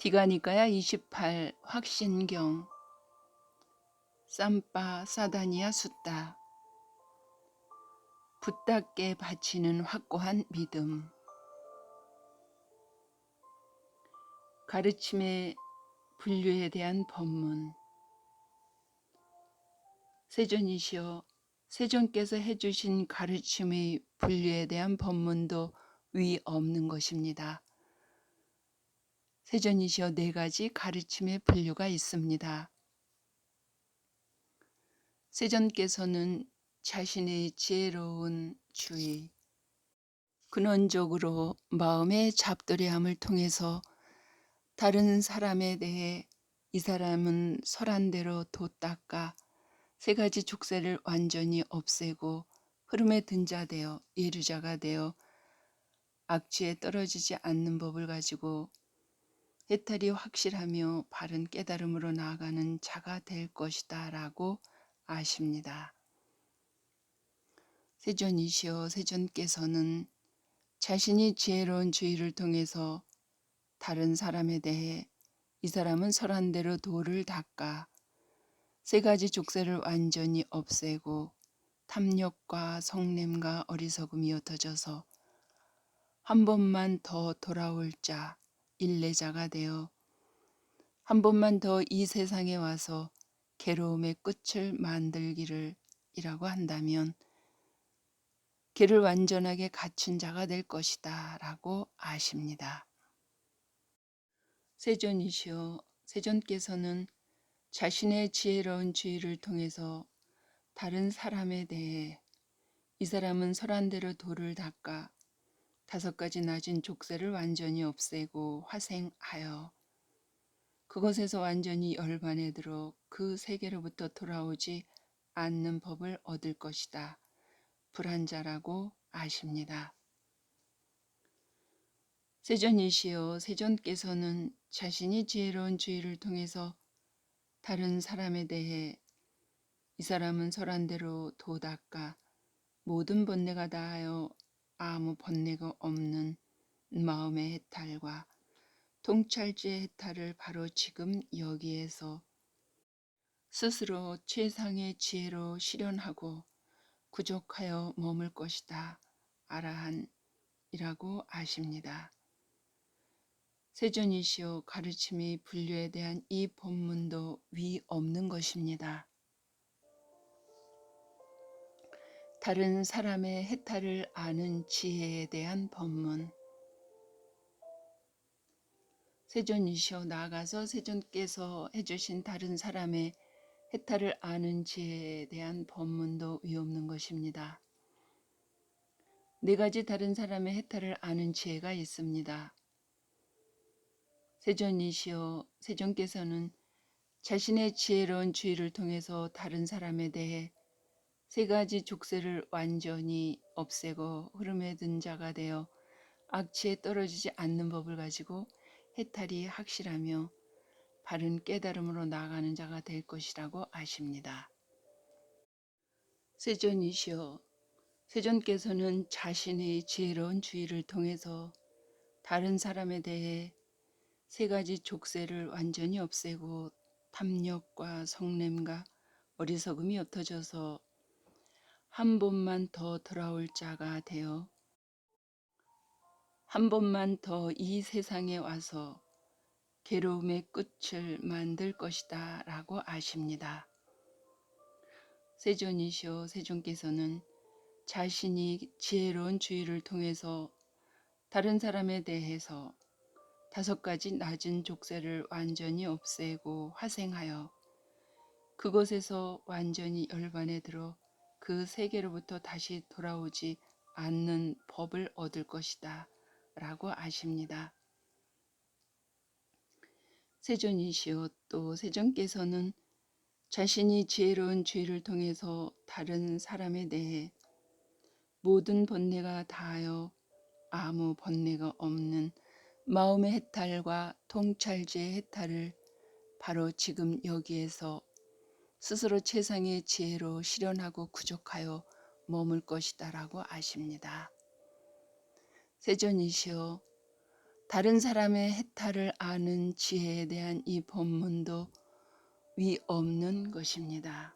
디가니까야 28 확신경. 쌈바 사다니아 숫다. 붙답게 바치는 확고한 믿음. 가르침의 분류에 대한 법문. 세존이시여 세존께서 해주신 가르침의 분류에 대한 법문도 위 없는 것입니다. 세존이시여 네 가지 가르침의 분류가 있습니다. 세존께서는 자신의 지혜로운 주의, 근원적으로 마음의 잡돌이함을 통해서 다른 사람에 대해 이 사람은 설한 대로 도 닦아 세 가지 족쇄를 완전히 없애고 흐름에 든자 되어 예류자가 되어 악취에 떨어지지 않는 법을 가지고 해탈이 확실하며 바른 깨달음으로 나아가는 자가 될 것이다 라고 아십니다. 세존이시여 세존께서는 자신이 지혜로운 주의를 통해서 다른 사람에 대해 이 사람은 설한 대로 도를 닦아 세 가지 족쇄를 완전히 없애고 탐욕과 성냄과 어리석음이 옅어져서 한 번만 더 돌아올 자, 일례자가 되어 한 번만 더 이 세상에 와서 괴로움의 끝을 만들기를 이라고 한다면 길을 완전하게 갖춘 자가 될 것이다 라고 아십니다. 세존이시여 세존께서는 자신의 지혜로운 주의를 통해서 다른 사람에 대해 이 사람은 설한 대로 돌을 닦아 다섯 가지 낮은 족쇄를 완전히 없애고 화생하여 그것에서 완전히 열반에 들어 그 세계로부터 돌아오지 않는 법을 얻을 것이다. 불한자라고 아십니다. 세존이시여 세존께서는 자신이 지혜로운 주의를 통해서 다른 사람에 대해 이 사람은 설한 대로 도닦아 모든 번뇌가 다하여 아무 번뇌가 없는 마음의 해탈과 통찰지의 해탈을 바로 지금 여기에서 스스로 최상의 지혜로 실현하고 구족하여 머물 것이다. 아라한이라고 아십니다. 세존이시오 가르침의 분류에 대한 이 본문도 위 없는 것입니다. 다른 사람의 해탈을 아는 지혜에 대한 법문 세존이시오 나아가서 세존께서 해주신 다른 사람의 해탈을 아는 지혜에 대한 법문도 위 없는 것입니다. 네 가지 다른 사람의 해탈을 아는 지혜가 있습니다. 세존이시여 세존께서는 자신의 지혜로운 주의를 통해서 다른 사람에 대해 세 가지 족쇄를 완전히 없애고 흐름에 든 자가 되어 악취에 떨어지지 않는 법을 가지고 해탈이 확실하며 바른 깨달음으로 나아가는 자가 될 것이라고 아십니다. 세존이시여 세존께서는 자신의 지혜로운 주의를 통해서 다른 사람에 대해 세 가지 족쇄를 완전히 없애고 탐욕과 성냄과 어리석음이 옅어져서 한 번만 더 돌아올 자가 되어 한 번만 더 이 세상에 와서 괴로움의 끝을 만들 것이다 라고 아십니다. 세존이시오 세존께서는 자신이 지혜로운 주의를 통해서 다른 사람에 대해서 다섯 가지 낮은 족쇄를 완전히 없애고 화생하여 그곳에서 완전히 열반에 들어 그 세계로부터 다시 돌아오지 않는 법을 얻을 것이다 라고 아십니다. 세존이시오 또 세존께서는 자신이 지혜로운 죄를 통해서 다른 사람에 대해 모든 번뇌가 다하여 아무 번뇌가 없는 마음의 해탈과 통찰지의 해탈을 바로 지금 여기에서 스스로 최상의 지혜로 실현하고 구족하여 머물 것이다 라고 아십니다. 세존이시여 다른 사람의 해탈을 아는 지혜에 대한 이 본문도 위 없는 것입니다.